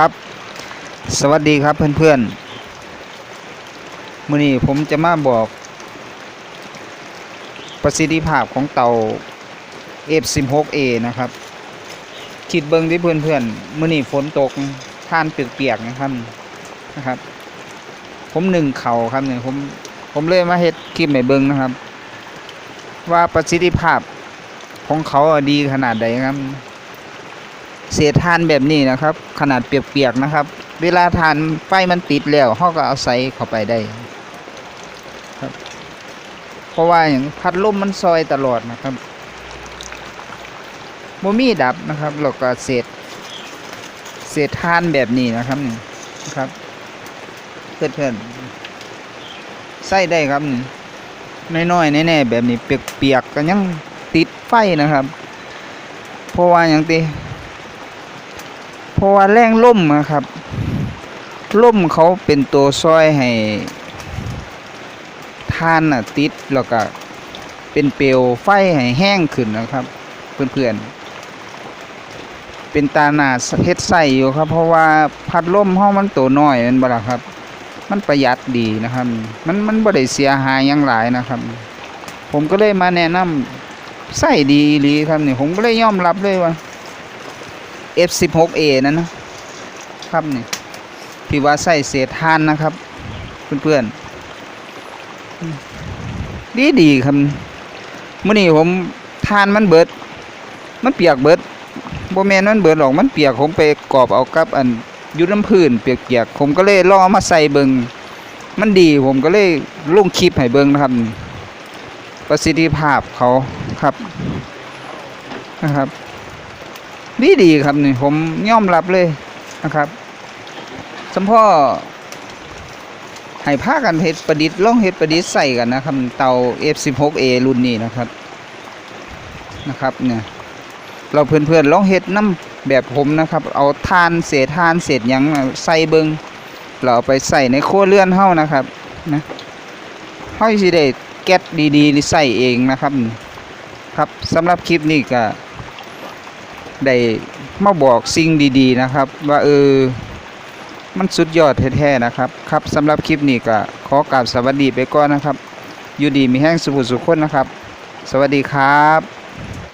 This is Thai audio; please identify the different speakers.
Speaker 1: ครับ สวัสดีครับเพื่อนๆมื้อนี้ผมจะมาบอก ประสิทธิภาพของเตา F16A นะครับ คิดเบิ้งที่เพื่อนๆมื้อนี้ฝนตกท่านเปียกๆนะครับนะครับ ผมหนึ่งเข่าครับเนี่ยผมผมเลยมาเฮ็ดคลิปให้เบิ้งนะครับ ว่าประสิทธิภาพของเขาดีขนาดใดครับ เศษทานแบบนี้นะครับ ขนาดเปียกๆนะครับ เวลาทานไฟมันติดแล้วเขาก็เอาใส่เข้าไปได้ครับ เพราะว่าอย่างพัดลมมันซอยตลอดนะครับโมมี่ดับนะครับแล้วก็เศษเศษทานแบบนี้นะครับนี่นะครับเพื่อนๆใส่ได้ครับน้อยๆแน่ๆแบบนี้เปียกๆก็ยังติดไฟนะครับ เพราะว่าอย่างตี เพราะว่าแรงล่มนะครับล่มเขาเป็นตัวซอยให้ทานน่ะติดแล้วก็เป็นเปลวไฟให้แห้งขึ้นนะครับ เพื่อนๆ เป็นตาหนาเฮ็ดใส่อยู่ครับ เพราะว่าพัดลมเฮามันตัวน้อยมันบ่ล่ะครับ มันประหยัดดีนะครับ มันมันบ่ได้เสียหายยังหลายนะครับ ผมก็เลยมาแนะนำใส่ดีอีหลีครับนี่ผมก็เลยยอมรับเลยว่า F16A นั่นนะครับนี่ที่ว่าใส่เศษทานนะครับ เพื่อนๆดีดีครับเมื่อนี้ผมทานมันเบิด มันเปียกเบิดบ่แม่นมันเบิดหรอกมันเปียกผมไปกรอบเอากับอันยุดน้ำพื้นเปียกๆผมก็เลยลองเอมาใส่เบิงมันดีผมก็เลยลงคลิปให้เบิงนะครับ ประสิทธิภาพเขาครับนะครับ ดีดีครับนี่ผมยอมรับเลยนะครับสมพ่อให้พากันเฮ็ดประดิษฐ์ล่องเฮ็ดประดิษฐ์ใส่กันนะครับ เตา F16A รุ่นนี้นะครับนะครับเนี่ยเราเพื่อนๆล่องเฮ็ดน้ำแบบผมนะครับ เอาทานเศษทานเศษยังใส่เบิงเราเอาไปใส่ในครัวเรือนเฮานะครับนะเฮาสิได้แก๊สดีๆใส่เองนะครับ ครับสำหรับคลิปนี้ก็ ได้มาบอกสิ่งดีๆนะครับ ว่าเออ มันสุดยอดแท้ๆนะครับ ครับสำหรับคลิปนี้ก็ขอกราบสวัสดีไปก่อนนะครับ อยู่ดีมีแห้งสุขสุขคนนะครับ สวัสดีครับ